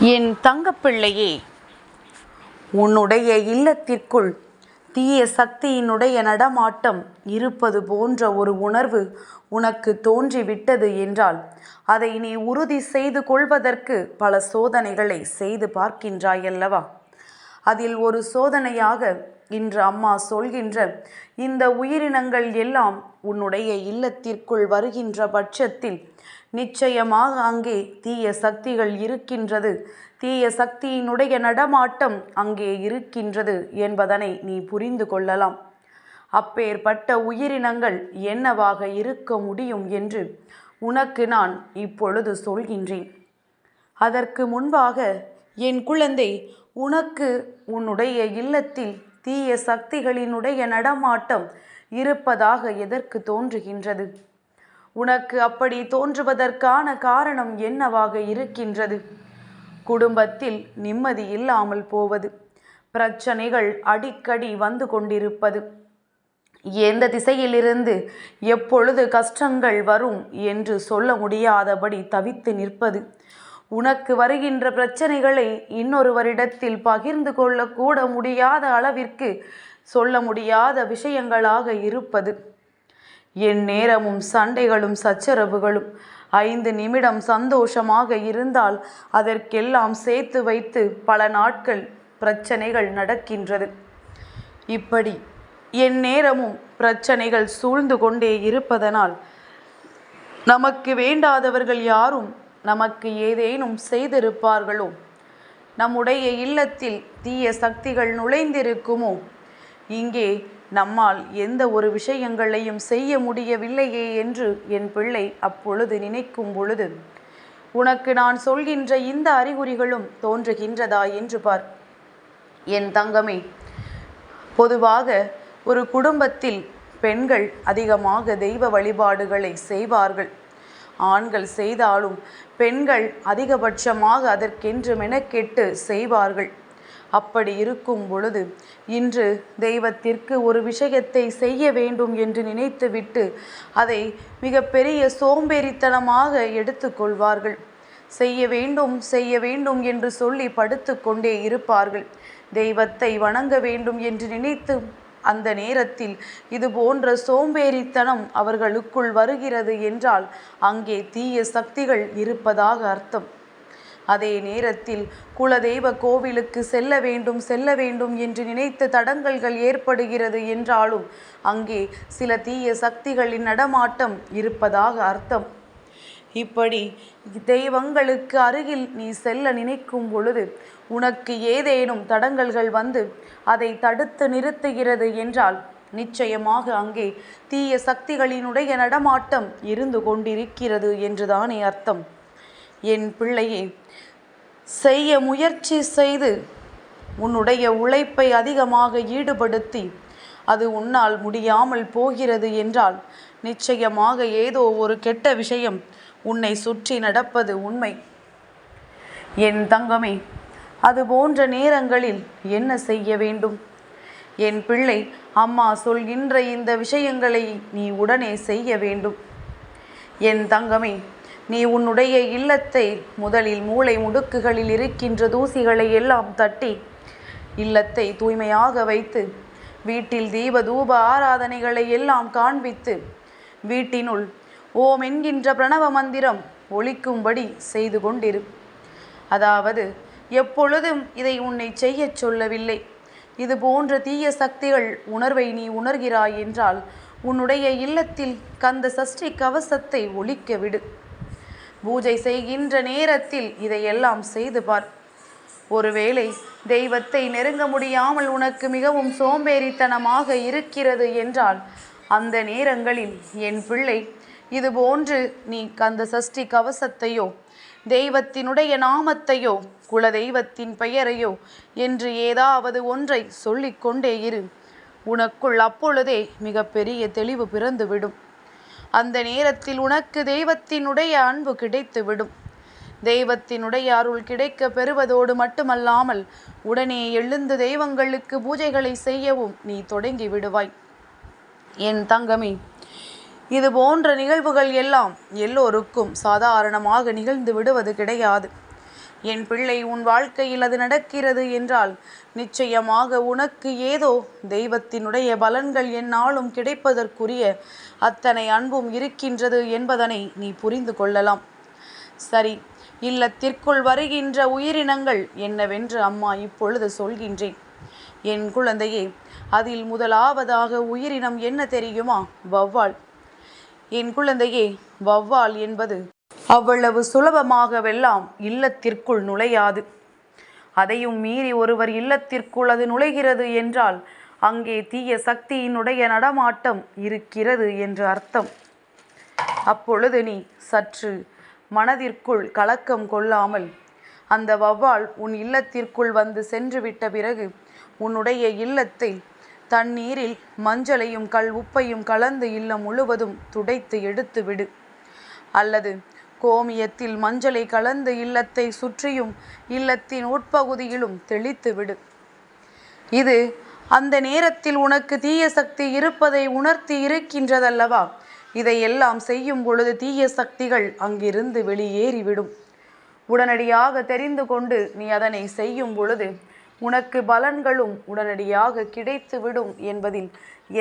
என் தங்கப்பிள்ளையே உன்னுடைய இல்லத்திற்குள் தீய சக்தியினுடைய நடமாட்டம் இருப்பது போன்ற ஒரு உணர்வு உனக்கு தோன்றிவிட்டது என்றால் அதை நீ உறுதி செய்து கொள்வதற்கு பல சோதனைகளை செய்து பார்க்கின்றாயல்லவா? அதில் ஒரு சோதனையாக இன்று அம்மா சொல்கின்ற இந்த உயிரினங்கள் எல்லாம் உன்னுடைய இல்லத்திற்குள் வருகின்ற பட்சத்தில் நிச்சயமாக அங்கே தீய சக்திகள் இருக்கின்றது. தீய சக்தியினுடைய நடமாட்டம் அங்கே இருக்கின்றது என்பதனை நீ புரிந்து கொள்ளலாம். அப்பேற்பட்ட உயிரினங்கள் என்னவாக இருக்க முடியும் என்று உனக்கு நான் இப்பொழுது சொல்கின்றேன். அதற்கு முன்பாக என் குழந்தை உனக்கு உன்னுடைய இல்லத்தில் தீய சக்திகளினுடைய நடமாட்டம் இருப்பதாக எதற்கு தோன்றுகின்றது? உனக்கு அப்படி தோன்றுவதற்கான காரணம் என்னவாக இருக்கின்றது? குடும்பத்தில் நிம்மதி இல்லாமல் போவது பிரச்சனைகள் அடிக்கடி வந்து கொண்டிருப்பது. எந்த திசையிலிருந்து எப்பொழுது கஷ்டங்கள் வரும் என்று சொல்ல முடியாதபடி தவித்து நிற்பது. உனக்கு வருகின்ற பிரச்சனைகளை இன்னொருவரிடத்தில் பகிர்ந்து கொள்ளக்கூட முடியாத அளவிற்கு சொல்ல முடியாத விஷயங்களாக இருப்பது. என் நேரமும் சண்டைகளும் சச்சரவுகளும் ஐந்து நிமிடம் சந்தோஷமாக இருந்தால் அதற்கெல்லாம் சேர்த்து வைத்து பல நாட்கள் பிரச்சனைகள் நடக்கின்றது. இப்படி என் நேரமும் பிரச்சனைகள் சூழ்ந்து கொண்டே இருப்பதனால் நமக்கு வேண்டாதவர்கள் யாரும் நமக்கு ஏதேனும் செய்திருப்பார்களோ? நம்முடைய இல்லத்தில் தீய சக்திகள் நுழைந்திருக்குமோ? இங்கே நம்மால் எந்த ஒரு விஷயங்களையும் செய்ய முடியவில்லையே என்று என் பிள்ளை அப்பொழுது நினைக்கும் பொழுது உனக்கு நான் சொல்கின்ற இந்த அறிகுறிகளும் தோன்றுகின்றதா? என்று பார். என் தங்கமே பொதுவாக ஒரு குடும்பத்தில் பெண்கள் அதிகமாக தெய்வ வழிபாடுகளை செய்வார்கள். ஆண்கள் செய்தாலும் பெண்கள் அதிகபட்சமாக அதற்கென்று மெனக்கெட்டு செய்வார்கள். அப்படி இருக்கும் பொழுது இன்று தெய்வத்திற்கு ஒரு விஷயத்தை செய்ய வேண்டும் என்று நினைத்துவிட்டு அதை மிகப்பெரிய சோம்பேறித்தனமாக எடுத்துக்கொள்வார்கள். செய்ய வேண்டும் செய்ய வேண்டும் என்று சொல்லி படுத்து கொண்டே இருப்பார்கள். தெய்வத்தை வணங்க வேண்டும் என்று நினைத்து அந்த நேரத்தில் இது போன்ற சோம்பேறித்தனம் அவர்களுக்குள் வருகிறது என்றால் அங்கே தீய சக்திகள் இருப்பதாக அர்த்தம். அதே நேரத்தில் குலதெய்வ கோவிலுக்கு செல்ல வேண்டும் செல்ல வேண்டும் என்று நினைத்து தடங்கல்கள் ஏற்படுகிறது என்றாலும் அங்கே சில தீய சக்திகளின் நடமாட்டம் இருப்பதாக அர்த்தம். இப்படி தெய்வங்களுக்கு அருகில் நீ செல்ல நினைக்கும் பொழுது உனக்கு ஏதேனும் தடங்கல்கள் வந்து அதை தடுத்து நிறுத்துகிறது என்றால் நிச்சயமாக அங்கே தீய சக்திகளினுடைய நடமாட்டம் இருந்து கொண்டிருக்கிறது என்றுதானே அர்த்தம். என் பிள்ளையே செய்ய முயற்சி செய்து உன்னுடைய உழைப்பை அதிகமாக ஈடுபடுத்தி அது உன்னால் முடியாமல் போகிறது என்றால் நிச்சயமாக ஏதோ ஒரு கெட்ட விஷயம் உன்னை சுற்றி நடப்பது உண்மை. என் தங்கமே அது போன்ற நேரங்களில் என்ன செய்ய வேண்டும்? என் பிள்ளை அம்மா சொல்கின்ற இந்த விஷயங்களை நீ உடனே செய்ய வேண்டும். என் தங்கமே நீ உன்னுடைய இல்லத்தை முதலில் மூளை முடுக்குகளில் இருக்கின்ற தூசிகளை எல்லாம் தட்டி இல்லத்தை தூய்மையாக வைத்து வீட்டில் தீப தூப ஆராதனைகளை எல்லாம் காண்பித்து வீட்டினுள் ஓம் என்கின்ற பிரணவ மந்திரம் ஒழிக்கும்படி செய்து கொண்டிரு. அதாவது எப்பொழுதும் இதை உன்னை செய்யச் சொல்லவில்லை. இது போன்ற தீய சக்திகள் உணர்வை நீ உணர்கிறாய் என்றால் உன்னுடைய இல்லத்தில் கந்த சஷ்டி கவசத்தை ஒழிக்க விடு. பூஜை செய்கின்ற நேரத்தில் இதையெல்லாம் செய்து பார். ஒருவேளை தெய்வத்தை நெருங்க முடியாமல் உனக்கு மிகவும் சோம்பேறித்தனமாக இருக்கிறது என்றால் அந்த நேரங்களில் என் பிள்ளை இது போன்று நீ கந்த சஷ்டி கவசத்தையோ தெய்வத்தினுடைய நாமத்தையோ குலதெய்வத்தின் பெயரையோ என்று ஏதாவது ஒன்றை சொல்லிக்கொண்டே இரு. உனக்குள் அப்பொழுதே மிகப்பெரிய தெளிவு பிறந்துவிடும். அந்த நேரத்தில் உனக்கு தெய்வத்தினுடைய அன்பு கிடைத்துவிடும். தெய்வத்தினுடைய அருள் கிடைக்க பெறுவதோடு மட்டுமல்லாமல் உடனே எழுந்து தெய்வங்களுக்கு பூஜைகளை செய்யவும் நீ தொடங்கி விடுவாய். என் தங்கமே இது போன்ற நிகழ்வுகள் எல்லாம் எல்லோருக்கும் சாதாரணமாக நிகழ்ந்து விடுவது கிடையாது. என் பிள்ளை உன் வாழ்க்கையில் அது நடக்கிறது என்றால் நிச்சயமாக உனக்கு ஏதோ தெய்வத்தினுடைய பலன்கள் என்னாலும் கிடைப்பதற்குரிய அத்தனை அன்பும் இருக்கின்றது என்பதனை நீ புரிந்து கொள்ளலாம். சரி இல்லத்திற்குள் வருகின்ற உயிரினங்கள் என்னவென்று அம்மா இப்பொழுது சொல்கின்றேன். என் குழந்தையே அதில் முதலாவதாக உயிரினம் என்ன தெரியுமா? வௌவால். என் குழந்தையே வௌவால் என்பது அவ்வளவு சுலபமாகவெல்லாம் இல்லத்திற்குள் நுழையாது. அதையும் மீறி ஒருவர் இல்லத்திற்குள் அது நுழைகிறது என்றால் அங்கே தீய சக்தியினுடைய நடமாட்டம் இருக்கிறது என்று அர்த்தம். அப்பொழுது நீ சற்று மனதிற்குள் கலக்கம் கொள்ளாமல் அந்த வௌவால் உன் இல்லத்திற்குள் வந்து சென்று விட்ட பிறகு உன்னுடைய இல்லத்தை தண்ணீரில் மஞ்சளையும் கல் உப்பையும் கலந்து இல்லம் முழுவதும் துடைத்து எடுத்து விடு அல்லது கோமியத்தில் மஞ்சளை கலந்து இல்லத்தை சுற்றியும் இல்லத்தின் உட்பகுதியிலும் தெளித்து விடு இது அந்த நேரத்தில் உனக்கு தீய சக்தி இருப்பதை உணர்த்தி இருக்கின்றதல்லவா? இதையெல்லாம் செய்யும் பொழுது தீய சக்திகள் அங்கிருந்து வெளியேறிவிடும். உடனடியாக தெரிந்து கொண்டு நீ அதனை செய்யும் பொழுது உனக்கு பலன்களும் உடனடியாக கிடைத்துவிடும் என்பதில்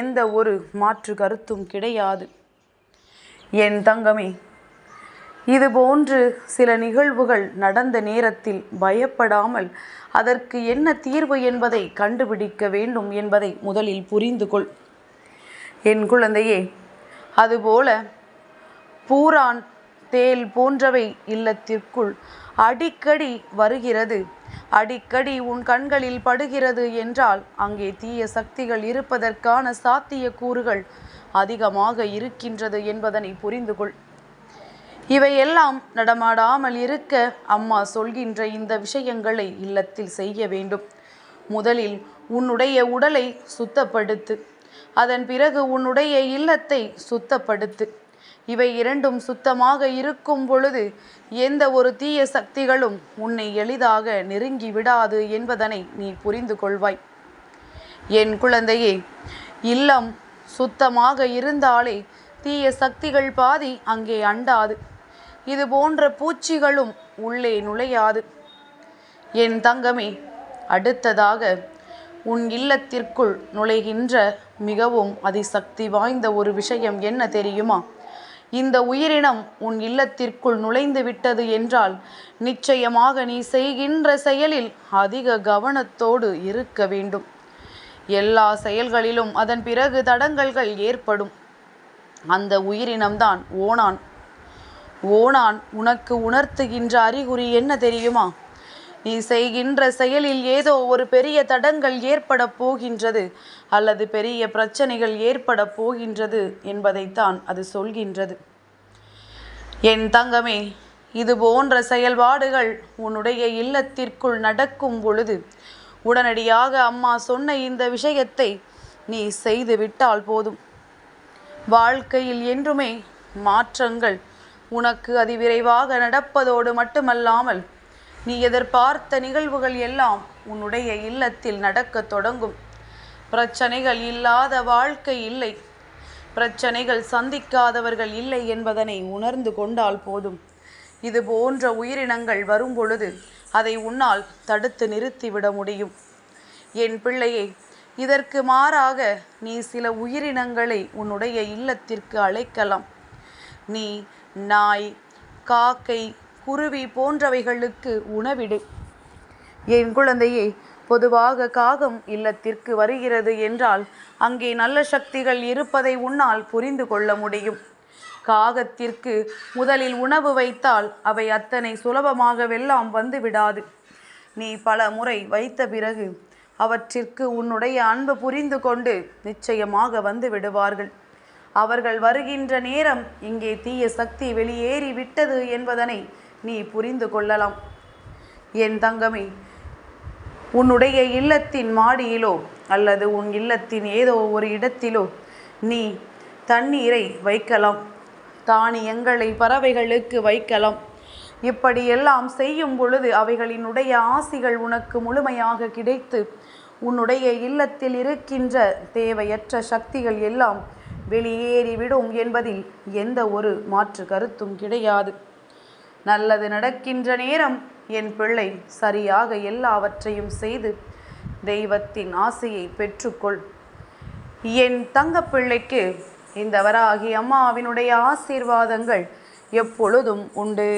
எந்த ஒரு மாற்று கருத்தும் கிடையாது. என் தங்கமே இதுபோன்று சில நிகழ்வுகள் நடந்த நேரத்தில் பயப்படாமல் அதற்கு என்ன தீர்வு என்பதை கண்டுபிடிக்க வேண்டும் என்பதை முதலில் புரிந்து கொள். என் குழந்தையே அதுபோல பூரான் தேல் போன்றவை இல்லத்திற்குள் அடிக்கடி வருகிறது. அடிக்கடி உன் கண்களில் படுகிறது என்றால் அங்கே தீய சக்திகள் இருப்பதற்கான சாத்திய கூறுகள் அதிகமாக இருக்கின்றது என்பதனை புரிந்து கொள். இவையெல்லாம் நடமாடாமல் இருக்க அம்மா சொல்கின்ற இந்த விஷயங்களை இல்லத்தில் செய்ய வேண்டும். முதலில் உன்னுடைய உடலை சுத்தப்படுத்து. அதன் பிறகு உன்னுடைய இல்லத்தை சுத்தப்படுத்து. இவை இரண்டும் சுத்தமாக இருக்கும் பொழுது எந்த ஒரு தீய சக்திகளும் உன்னை எளிதாக நெருங்கி விடாது என்பதனை நீ புரிந்து கொள்வாய். என் குழந்தையே இல்லம் சுத்தமாக இருந்தாலே தீய சக்திகள் பாதி அங்கே அண்டாது. இது போன்ற பூச்சிகளும் உள்ளே நுழையாது. என் தங்கமே அடுத்ததாக உன் இல்லத்திற்குள் நுழைகின்ற மிகவும் அதிசக்தி வாய்ந்த ஒரு விஷயம் என்ன தெரியுமா? இந்த உயிரினம் உன் இல்லத்திற்குள் நுழைந்து விட்டது என்றால் நிச்சயமாக நீ செய்கின்ற செயலில் அதிக கவனத்தோடு இருக்க வேண்டும். எல்லா செயல்களிலும் அதன் பிறகு தடங்கல்கள் ஏற்படும். அந்த உயிரினம்தான் ஓனான் ஓனான் உனக்கு உணர்த்துகின்ற அறிகுறி என்ன தெரியுமா? நீ செய்கின்ற செயலில் ஏதோ ஒரு பெரிய தடங்கள் ஏற்பட போகின்றது அல்லது பெரிய பிரச்சனைகள் ஏற்பட போகின்றது என்பதைத்தான் அது சொல்கின்றது. என் தங்கமே இது போன்ற செயல்பாடுகள் உன்னுடைய இல்லத்திற்குள் நடக்கும் பொழுது உடனடியாக அம்மா சொன்ன இந்த விஷயத்தை நீ செய்து விட்டால் போதும். வாழ்க்கையில் என்றுமே மாற்றங்கள் உனக்கு அதிவிரைவாக நடப்பதோடு மட்டுமல்லாமல் நீ எதிர்பார்த்த நிகழ்வுகள் எல்லாம் உன்னுடைய இல்லத்தில் நடக்கத் தொடங்கும். பிரச்சனைகள் இல்லாத வாழ்க்கை இல்லை. பிரச்சனைகள் சந்திக்காதவர்கள் இல்லை என்பதனை உணர்ந்து கொண்டால் போதும். இது போன்ற உயிரினங்கள் வரும் பொழுது அதை உன்னால் தடுத்து நிறுத்திவிட முடியும். என் பிள்ளையே இதற்கு மாறாக நீ சில உயிரினங்களை உன்னுடைய இல்லத்திற்கு அழைக்கலாம். நீ நாய் காக்கை குருவி போன்றவைகளுக்கு உணவிடு. என் குழந்தையே பொதுவாக காகம் இல்லத்திற்கு வருகிறது என்றால் அங்கே நல்ல சக்திகள் இருப்பதை உன்னால் புரிந்து கொள்ள முடியும். காகத்திற்கு முதலில் உணவு வைத்தால் அவை அத்தனை சுலபமாகவெல்லாம் வந்து விடாது நீ பல முறை வைத்த பிறகு அவற்றிற்கு உன்னுடைய அன்பு புரிந்து கொண்டு நிச்சயமாக வந்து விடுவார்கள். அவர்கள் வருகின்ற நேரம் இங்கே தீய சக்தி வெளியேறி விட்டது என்பதனை நீ புரிந்து கொள்ளலாம். என் தங்கமே உன்னுடைய இல்லத்தின் மாடியிலோ அல்லது உன் இல்லத்தின் ஏதோ ஒரு இடத்திலோ நீ தண்ணீரை வைக்கலாம். தானியங்களை பறவைகளுக்கு வைக்கலாம். இப்படியெல்லாம் செய்யும் பொழுது அவைகளினுடைய ஆசிகள் உனக்கு முழுமையாக கிடைத்து உன்னுடைய இல்லத்தில் இருக்கின்ற தேவையற்ற சக்திகள் எல்லாம் வெளியேறிவிடும் என்பதில் எந்த ஒரு மாற்று கருத்தும் கிடையாது. நல்லது நடக்கின்ற நேரம் என் பிள்ளை சரியாக எல்லாவற்றையும் செய்து தெய்வத்தின் ஆசையை பெற்றுக்கொள். என் தங்கப்பிள்ளைக்கு இந்த வராகி அம்மாவினுடைய ஆசீர்வாதங்கள் எப்பொழுதும் உண்டு.